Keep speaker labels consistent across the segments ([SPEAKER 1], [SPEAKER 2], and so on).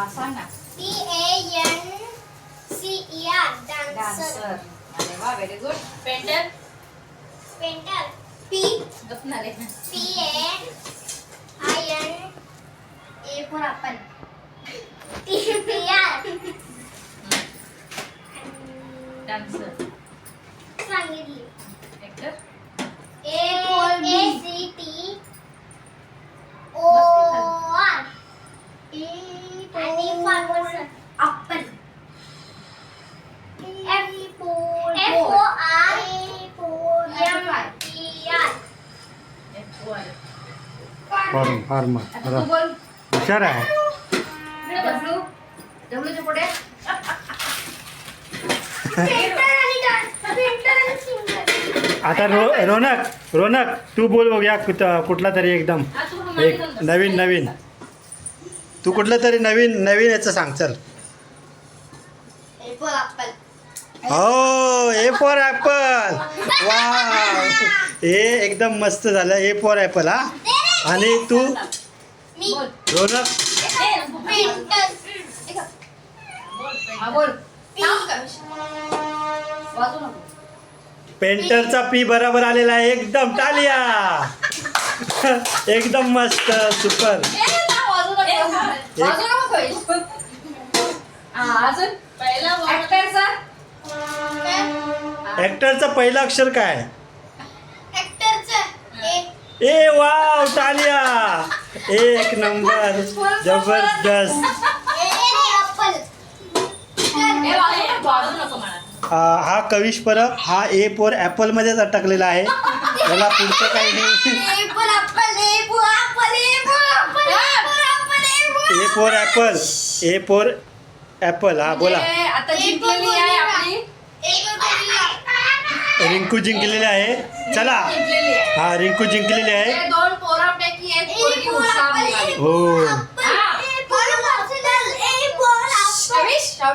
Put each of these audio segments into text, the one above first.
[SPEAKER 1] हा सांग ना
[SPEAKER 2] T A N C E R dancer
[SPEAKER 1] dancer अरे वा very good painter
[SPEAKER 2] painter P
[SPEAKER 1] गपणार आहे
[SPEAKER 2] P A I N A for आपण? टी पी आर
[SPEAKER 1] डान्सर
[SPEAKER 2] सांगितली.
[SPEAKER 1] ऍक्टर
[SPEAKER 2] आणि सिंगर
[SPEAKER 3] आता रो रोनक रोनक तू बोल बघूया कुठ- कुठला तरी एकदम. एक नवीन नवीन. तू कुठलं तरी नवीन नवीन याचं सांग चल.
[SPEAKER 2] ए फॉर ॲपल
[SPEAKER 3] हो ए फॉर ॲपल वा हे एकदम मस्त झालं ए फॉर ॲपल हा. आणि तू? रोनक?
[SPEAKER 1] हा
[SPEAKER 3] पेंटरचा पी बरोबर आलेला आहे. एकदम टालिया. एकदम मस्त. सुपर
[SPEAKER 1] ऍक्टरचा
[SPEAKER 3] पहिलं अक्षर काय?
[SPEAKER 2] ए
[SPEAKER 3] वाव टालिया एक नंबर. जबरदस्त.
[SPEAKER 2] ॲपल
[SPEAKER 3] हा कविश परब हा ए फोर ॲपलमध्येच अटकलेला आहे. त्याला पुढचं काही नाही.
[SPEAKER 2] A for apple A for apple. Apple apple
[SPEAKER 3] apple apple हा बोला.
[SPEAKER 1] आता जिंकलेली आहे आपली.
[SPEAKER 3] रिंकू जिंकलेली आहे. चला. हा रिंकू जिंकलेली आहे.
[SPEAKER 1] हे दोन पोरापैकी एक पोरगी हुशार निघाली.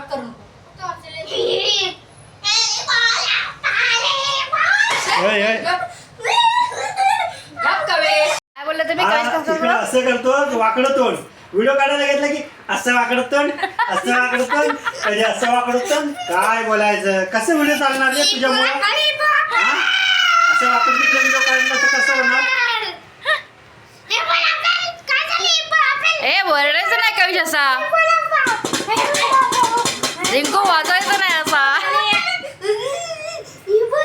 [SPEAKER 1] करू नको.
[SPEAKER 3] होय होय.
[SPEAKER 1] गप. गप कविश काय बोललं तुम्ही?
[SPEAKER 3] हा? असं करतो वाकडं तोंड. व्हिडिओ काढायला घेतला की असं वाकडं तोंड असं वाकडं तोंड कधी असं वाकडं तोंड. काय बोलायचं? कसं व्हिडिओ चालणार रे तुझ्यामुळं? असं वाकडं तिकडे व्हिडिओ काढलं तर कसं होणार?
[SPEAKER 1] ए वरडायचं नाही कविश असा? रिंकू वाजवायचं नाही असा.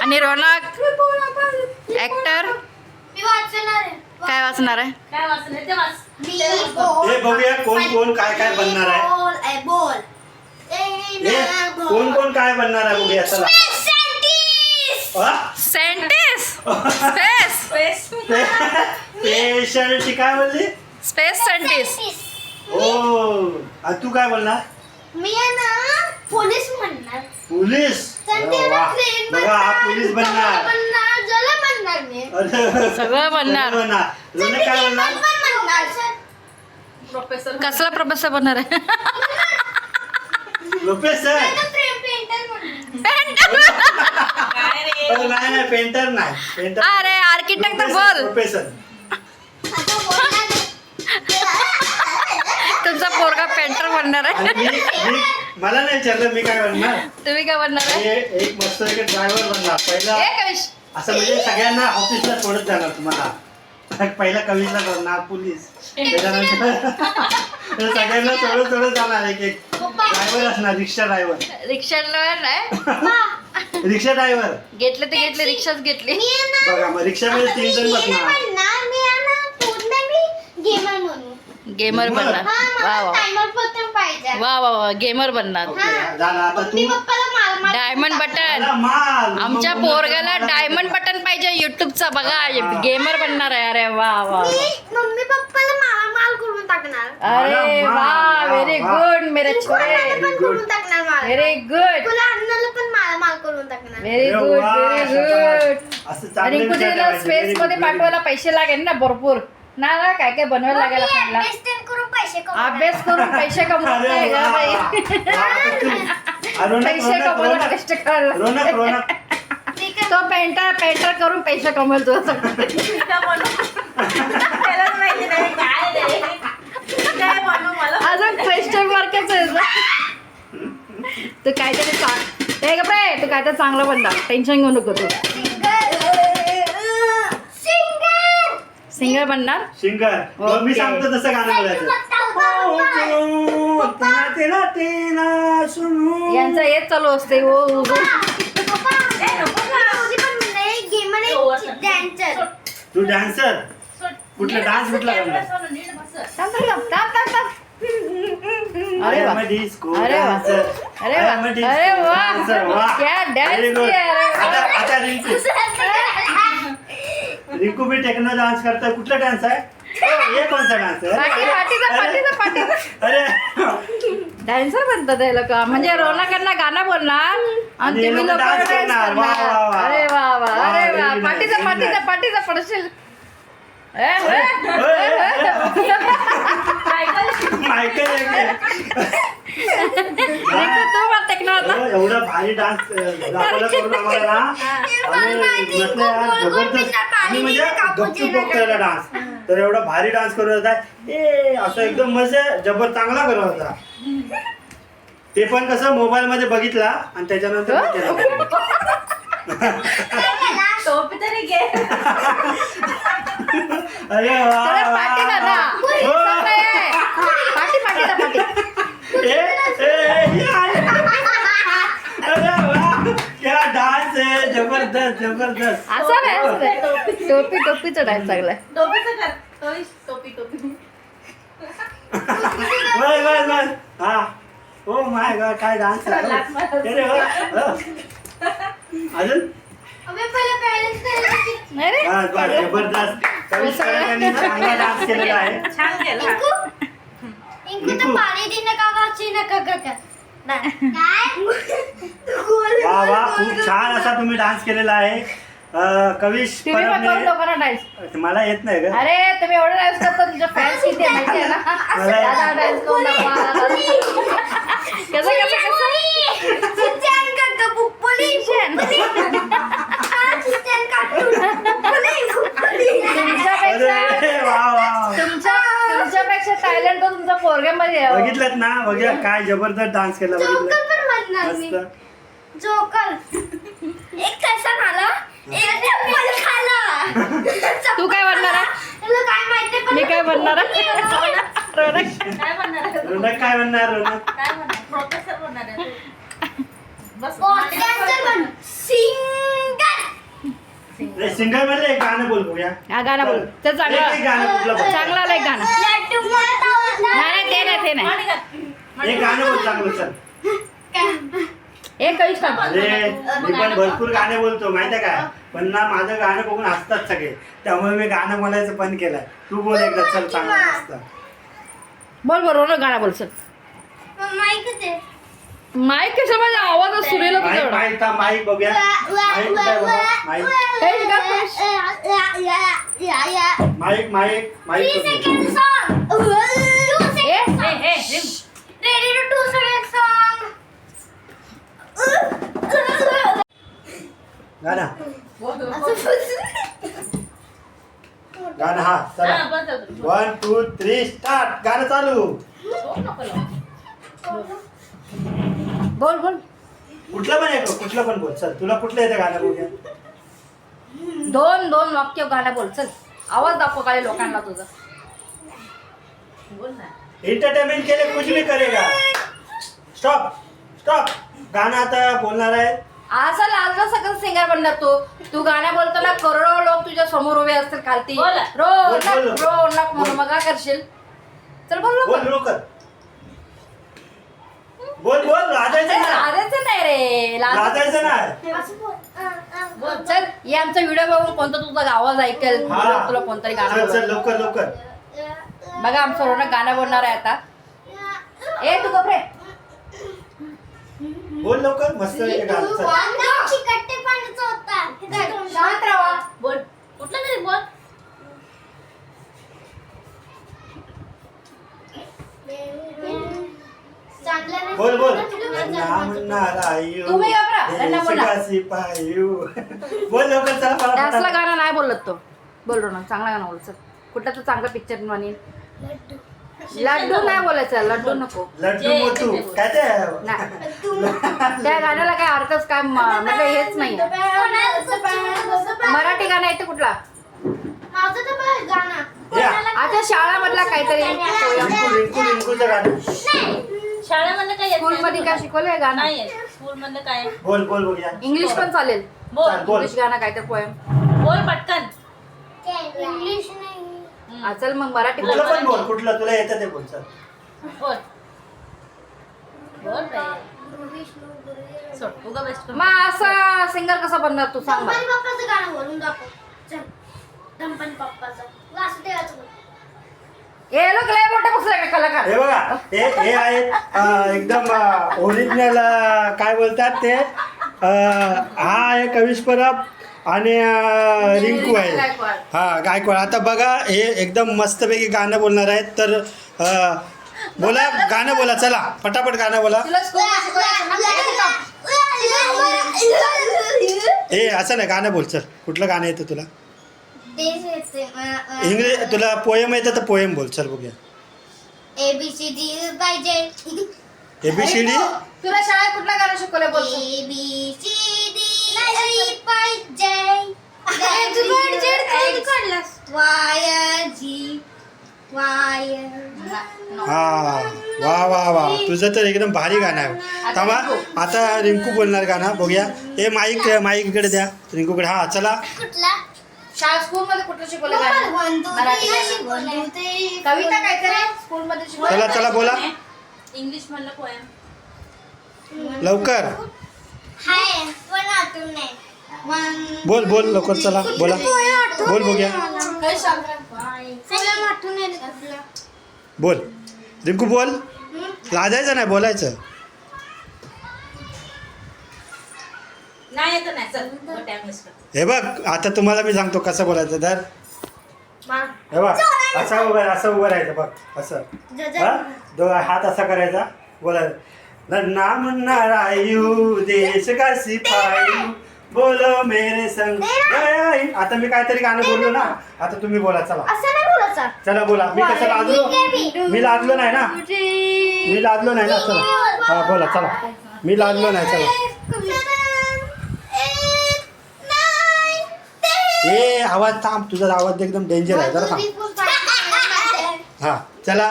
[SPEAKER 1] आणि रोनक ऍक्टर काय वाचणार आहे?
[SPEAKER 2] काय वाचलं ते वाच
[SPEAKER 3] हे बघूया कोण कोण काय काय बनणार आहे.
[SPEAKER 2] बोल. ए बोल
[SPEAKER 3] कोण कोण काय बनणार आहे बघूया चला?
[SPEAKER 1] सेंटिस स्पेस
[SPEAKER 3] स्पेशल काय बोलली
[SPEAKER 1] स्पेस
[SPEAKER 3] आ, तू काय बोलणार
[SPEAKER 2] मी आहे ना पोलीस म्हणणार
[SPEAKER 3] पोलीस? वा. बघा हा पोलीस बनणार.
[SPEAKER 2] बनणार जला बनणार मी.
[SPEAKER 3] अरे,
[SPEAKER 1] सगळं बनणार.
[SPEAKER 3] बनणार. रोनक काय बनणार?
[SPEAKER 2] प्रोफेसर
[SPEAKER 1] कसला प्रोफेसर बनणार आहे?
[SPEAKER 3] अरे, नाही नाही पेंटर नाही. पेंटर
[SPEAKER 1] अरे आर्किटेक्ट तर बोल.
[SPEAKER 3] प्रोफेसर
[SPEAKER 1] तुमचा पोरगा पेंटर बनणार
[SPEAKER 3] आणि
[SPEAKER 1] आहे
[SPEAKER 3] मी मी- मला नाही विचारलं मी काय बनणार.
[SPEAKER 1] तुम्ही काय बनणार आहे?
[SPEAKER 3] हे एक मस्त एक ड्रायव्हर बनणार. पहिला
[SPEAKER 1] ए कविश
[SPEAKER 3] असं म्हणजे सगळ्यांना ऑफिसला सोडत जाणार तुम्हाला. पहिला कविला करणार पोलीस त्याच्यानंतर सगळ्यांना सोडत सोडत जाणार एक एक. ड्रायव्हर असणार रिक्षा ड्रायव्हर
[SPEAKER 1] रिक्षाला नाही.
[SPEAKER 3] रिक्षा ड्रायव्हर.
[SPEAKER 1] घेतले ते घेतले रिक्षाच घेतली.
[SPEAKER 3] बघा मग रिक्षामध्ये तीन जण बसणार.
[SPEAKER 2] Gamer
[SPEAKER 3] Gamer?
[SPEAKER 1] बनणार. वा वा.
[SPEAKER 2] टायमर बटन पाहिजे.
[SPEAKER 1] वा वा वा. गेमर बनणार.
[SPEAKER 3] ओके झालं. आता तू
[SPEAKER 1] डायमंड बटन
[SPEAKER 3] मला माल
[SPEAKER 1] आमच्या
[SPEAKER 3] मग-
[SPEAKER 1] पोरग्याला डायमंड बटन पाहिजे युट्यूबचा बघा गेमर बनणार आहे. अरे वा वा
[SPEAKER 2] मम्मी पप्पाला मार मार करून टाकणार.
[SPEAKER 1] अरे
[SPEAKER 3] वा,
[SPEAKER 1] व्हेरी. गुड मेरे छोरे
[SPEAKER 2] करून टाकणार
[SPEAKER 1] व्हेरी गुड
[SPEAKER 2] तुला मार
[SPEAKER 1] व्हेरी गुड व्हेरी गुड आणि
[SPEAKER 3] कुठेला
[SPEAKER 1] स्पेस मध्ये पाठवायला पैसे लागेल ना भरपूर. ना ना काय काय बनवायला लागेल आपल्याला?
[SPEAKER 2] अभ्यास करून पैसे
[SPEAKER 1] कमवत का बाई. पैसे
[SPEAKER 3] कमवला
[SPEAKER 1] कष्ट करायला तो पेंटर पेंटर करून पैसे कमवेल तुला अजून क्वेश्चन मार्कच आहे तू काहीतरी सांग. मार्क काय तर चांगलं बनणार टेन्शन घेऊ नको तू.
[SPEAKER 2] सिंगर
[SPEAKER 1] सिंगर बनणार?
[SPEAKER 3] सिंगर मग मी. सांगतो तसं गाणं बोलायचं.
[SPEAKER 1] यांचं हेच चालू असते ओ ओ, ओ.
[SPEAKER 2] डॅन्सर
[SPEAKER 3] तू डान्सर कुठला डान्स कुठला करणार?
[SPEAKER 1] थांब, थांब, थांब, थांब, थांब, थांब. अरे वा. अरे वा. अरे वा. अरे वा. क्या.
[SPEAKER 3] आता आता रिंकू. रिंकू भी टेक्नो डान्स करतोय. कुठला डान्स आहे? ओ, हे कोणता डान्स आहे? अरे
[SPEAKER 1] डान्सर बनतात हे लोक म्हणजे रोनाकडनं गाणं बोलणार आणि
[SPEAKER 3] आणि
[SPEAKER 1] तुम्ही
[SPEAKER 3] लोकं
[SPEAKER 1] डान्स. अरे वा वा. अरे वा. पाठीचा पाठीचा. पाठीचा पडशील. तू आता।
[SPEAKER 3] एवढा भारी डान्स दाखवला करून आम्हाला ना? आणि म्हटलं यार, जबरदस्त. आणि म्हणजे गपचूप बघतोय डान्स तर एवढा भारी डान्स करत होता. ए असं एकदम मजा जबर चांगला करत होता. ते पण कसं मोबाईल मध्ये बघितला आणि त्याच्यानंतर मी केलं.
[SPEAKER 4] टोपी तरी घे.
[SPEAKER 3] अरे वा,
[SPEAKER 1] थोडं
[SPEAKER 3] वा,
[SPEAKER 1] पाठी ना. ना
[SPEAKER 3] वा.
[SPEAKER 1] दिसत नाहीये. पाठी पाठीचा पाठी.
[SPEAKER 3] ए, ए, ए, ये आले. अरे वा. क्या डान्स आहे. जबरदस्त जबरदस्त.
[SPEAKER 1] असं नाही असं नाही टोपी टोपीचा डान्स.
[SPEAKER 4] टोपीचं कर टोपी टोपी टोपी.
[SPEAKER 3] बस बस बस. हा. ओ माय गॉड काय डान्स. अरे वा, वा. अजून?
[SPEAKER 1] नाही रे.
[SPEAKER 3] बस बस जबरदस्त. चांगला डान्स केलेला आहे.
[SPEAKER 4] छान केला
[SPEAKER 3] वा वा खूप छान असा तुम्ही डान्स केलेला आहे. अं, कविश
[SPEAKER 1] तुम्ही पण करून
[SPEAKER 3] परबने
[SPEAKER 1] लोकांना डान्स
[SPEAKER 3] मला येत नाही का
[SPEAKER 1] अरे तुम्ही एवढं डान्स करता तुमच्या फॅन्स किती आहे माहिती आहे ना?
[SPEAKER 3] मला
[SPEAKER 1] दादा डान्स करून दाखवा. कसं कसं कसं? तुमच्यापेक्षा टॅलेंट तुमचा पोरग्यामध्ये आहे. हो.
[SPEAKER 3] बघितलं ना बघा काय जबरदस्त डान्स केला बघितलं.
[SPEAKER 2] जोकर एक कसा खाला एक चप्पल खाला.
[SPEAKER 1] तू काय बनणार आहे?
[SPEAKER 2] तुला काय माहिती पण
[SPEAKER 1] मी काय बनणार आहे? रोनक.
[SPEAKER 4] काय म्हणणार आहे? तू?
[SPEAKER 3] रोनक काय म्हणणार रोनक?
[SPEAKER 4] काय म्हणणार? प्रोफेसर म्हणणार आहे तू? बस.
[SPEAKER 2] Dancer बन सिंगर
[SPEAKER 3] मध्ये एक गाणं बोल बघूया.
[SPEAKER 1] हा गाणं बोल. ते
[SPEAKER 3] एक- एक
[SPEAKER 1] चांगलं
[SPEAKER 3] गाणं कुठलं बोल
[SPEAKER 1] चांगलं आलं एक गाणं.
[SPEAKER 2] लड्डू मोठा होता.
[SPEAKER 1] नाही नाही, ते नाही ते नाही.
[SPEAKER 3] एक गाणं बोल चांगलं चल.
[SPEAKER 1] एक
[SPEAKER 3] अरे मी पण भरपूर गाणे बोलतो माहितीये काय पण ना माझं गाणं बघून हसतात सगळे. त्यामुळे मी गाणं बोलायचं बंद केलंय. तू बोल एकदा चल चांगलं मस्त.
[SPEAKER 1] बोल बोल रोनक गाणं बोल
[SPEAKER 2] आहे.
[SPEAKER 1] माईक कशा माझ्या आवाज सुरेल होता
[SPEAKER 3] माईक
[SPEAKER 1] तेवढा
[SPEAKER 3] माईक था माईक बघूया. कुठे आहे बाबा. गाणं. हा
[SPEAKER 4] हा,
[SPEAKER 3] चला. वन टू थ्री स्टार्ट गाणं चालू.
[SPEAKER 4] बोल.
[SPEAKER 1] बोल.
[SPEAKER 3] कुठलं पण येतो कुठलं पण बोल. चल तुला कुठलं येतं गाणं बघूया?
[SPEAKER 1] दोन दोन वाक्य गाणं बोल चल. आवाज दाखव काय लोकांना तुझं.
[SPEAKER 4] बोल ना.
[SPEAKER 3] एंटरटेनमेंट के लिए कुछ भी करेगा. स्टॉप स्टॉप गाणं आता बोलणार आहे.
[SPEAKER 1] असं लाजलं सगळं सिंगर बनणार तू. तू गाणं बोलताना करोडो लोक तुझ्या समोर उभे असतील खालती.
[SPEAKER 4] बोला.
[SPEAKER 1] रोनक
[SPEAKER 3] बोल, बोल.
[SPEAKER 1] रोनक म्हणून मग काय करशील. चल बोल
[SPEAKER 3] बोल
[SPEAKER 1] लवकर.
[SPEAKER 3] लवकर. बोल बोल लाजायचं नाही.
[SPEAKER 1] लाजायचं नाही रे लाज
[SPEAKER 3] लाजायचं नाही.
[SPEAKER 2] असं बोल. अं, अं,
[SPEAKER 4] बोल.
[SPEAKER 1] चल आमचा व्हिडिओ बघून कोणता तुझा आवाज ऐकेल.
[SPEAKER 3] हा.
[SPEAKER 1] तुला कोणतरी
[SPEAKER 3] चल
[SPEAKER 1] गाणं
[SPEAKER 3] चल. लवकर लवकर.
[SPEAKER 2] अं,
[SPEAKER 1] बघा आमचं रोनक गाणं बोलणार आहे आता. ए तू कपडे
[SPEAKER 3] बोल लवकर मस्त आहे गाणं. चल.
[SPEAKER 2] वांगा चिकट्टे पाण्याचा होता.
[SPEAKER 1] शांत राहा.
[SPEAKER 4] बोल. कुठलं तरी बोल.
[SPEAKER 3] बोल बोल.
[SPEAKER 2] तुला
[SPEAKER 3] नाम
[SPEAKER 2] चांगलं
[SPEAKER 3] नारायण
[SPEAKER 1] तुम्ही घाबरा, त्यांना बोला.
[SPEAKER 3] शिपायू बोल लवकर चला
[SPEAKER 1] त्यासला
[SPEAKER 3] पळा
[SPEAKER 1] गाणं नाही बोलत तो. बोल रोनक चांगला गाणं बोल चल. कुठलं तर चांगलं पिक्चर म्हणेन
[SPEAKER 2] लड्डू.
[SPEAKER 1] लड्डू नाही बोलायचं. लड्डू नको.
[SPEAKER 3] लड्डू
[SPEAKER 4] जे-
[SPEAKER 3] काय ते?
[SPEAKER 1] नाही. त्या गाण्याला काय अर्थच काय म- म्हणजे हेच नाही. मराठी गाणं येते कुठला?
[SPEAKER 2] माझं गाणं.
[SPEAKER 3] या.
[SPEAKER 1] आता शाळामधला काहीतरी.
[SPEAKER 3] रिंकू रिंकू रिंकूचं गाणं.
[SPEAKER 4] शाळेमधलं काय येत
[SPEAKER 1] स्कूल
[SPEAKER 4] नाही
[SPEAKER 1] मध्ये काय शिकवलंय गाणं?
[SPEAKER 4] नाही काय?
[SPEAKER 3] बोल बोल बघूया
[SPEAKER 1] इंग्लिश पण चालेल.
[SPEAKER 4] बोल.
[SPEAKER 3] चाल, बोल.
[SPEAKER 1] इंग्लिश गाणं काहीतरी पोएम
[SPEAKER 4] बोल पटकन.
[SPEAKER 2] इंग्लिश नाही
[SPEAKER 4] हम्म.
[SPEAKER 1] चल मग मराठी
[SPEAKER 3] कुठलं
[SPEAKER 1] बोल.
[SPEAKER 3] पण बोल कुठलं तुला येतं ते बोल चल.
[SPEAKER 4] बोल. बोल रे सोड उगा बेस्ट
[SPEAKER 1] मग असं सिंगर कसा बनणार तू सांग मला.
[SPEAKER 2] बाप्पाचं गाणं बोलून दाखव. चल गणपती बाप्पाचं वासुदेवाचं बोल.
[SPEAKER 1] हे लोक लय मोठे बसले का कलाकार?
[SPEAKER 3] हे बघा हे हे आहेत अं, एकदम ओरिजिनल काय बोलतात ते? अं, हा आहे कविश परब आणि अं, रिंकू आहे.
[SPEAKER 1] गायकवाड.
[SPEAKER 3] हा गायकवाड. आता बघा हे एकदम मस्तपैकी गाणं बोलणार आहेत. तर अं, बोला गाणं बोला चला पटापट गाणं बोला.
[SPEAKER 1] तुला स्कूल?
[SPEAKER 3] ए असं नाही गाणं बोल चल. कुठलं गाणं येतं तुला?
[SPEAKER 2] येते
[SPEAKER 3] इंग्लिश तुला पोयम येतं तर पोयम बोल. चल बघूया.
[SPEAKER 2] ए बी सी डी पाहिजे
[SPEAKER 3] एबीसीडी
[SPEAKER 1] तुला शाळेत कुठलं गाणं शिकवलंय बोल. तू.
[SPEAKER 2] ए बी सी डी पाहिजे वाय जी वाय
[SPEAKER 3] हा वा वा वा. तुझं तर एकदम भारी गाणं आहे. थांबा आता रिंकू बोलणार गाणं. बघूया. हे माईक माईक इकडे द्या. रिंकूकडे. हा चला.
[SPEAKER 2] कुठला?
[SPEAKER 1] शाळा स्कूल मध्ये कुठलं शिकवलं मराठी
[SPEAKER 2] थ्री
[SPEAKER 1] गाणं.
[SPEAKER 2] शिकवलं
[SPEAKER 1] कविता काहीतरी स्कूल मध्ये शिकवलं
[SPEAKER 3] चला चला बोला.
[SPEAKER 4] इंग्लिश मधलं पोएम
[SPEAKER 3] लवकर. बोल बोल लवकर चला बोला. बोल बघूया.
[SPEAKER 1] काही
[SPEAKER 3] बोल. रिंकू बोल. लाजायचं नाही बोलायचं.
[SPEAKER 4] नाही येत नाही. चल टाइम वेस्ट कर
[SPEAKER 3] हे बघ आता तुम्हाला मी सांगतो कसं बोलायचं तर हे बघ असं उभं असं उभं राहायचं बघ असं. हा? दो हात असा करायचा बोलायचं. नाम नारायू देश का सिपाही? बोलो मेरे संग. जय. आता मी काहीतरी गाणं बोललो ना आता तुम्ही बोला चला.
[SPEAKER 2] असं नाही बोलायचं
[SPEAKER 3] चला बोला. मी कसं लाजलो? मी. लाजलो नाही ना. मी लाजलो नाही ना चला. हा बोला चला. मी लाजलो नाही चला. ए आवाज थांब तुझा आवाज एकदम डेंजर आहे. जरा थांब. हा चला.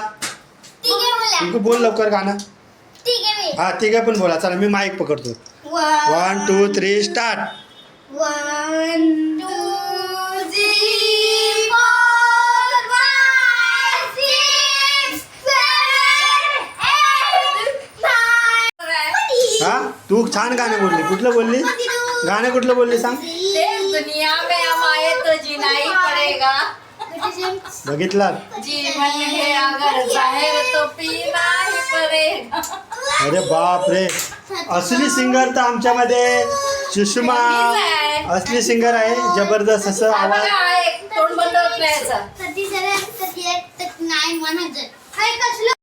[SPEAKER 3] रिंकू बोल. लवकर गाणं. हा तिघं पण बोला. चला मी माईक पकडतो. One two three start
[SPEAKER 2] one
[SPEAKER 3] हा? तू छान गाणं बोलली. कुठलं बोलली? गाणं कुठलं बोलली सांग?
[SPEAKER 1] तो जीना ही पड़ेगा।
[SPEAKER 3] बघितलं?
[SPEAKER 1] जीवन है अगर जाहिर तो पीना ही पड़ेगा।
[SPEAKER 3] अरे बाप रे असली सिंगर तर आमच्यामध्ये सुषमा
[SPEAKER 1] आहे.
[SPEAKER 3] असली सिंगर आहे जबरदस्त असं
[SPEAKER 1] हा
[SPEAKER 3] आवाज.
[SPEAKER 1] बघा, हा एक तोंड बंद होत नाही याचं.
[SPEAKER 2] कसलं?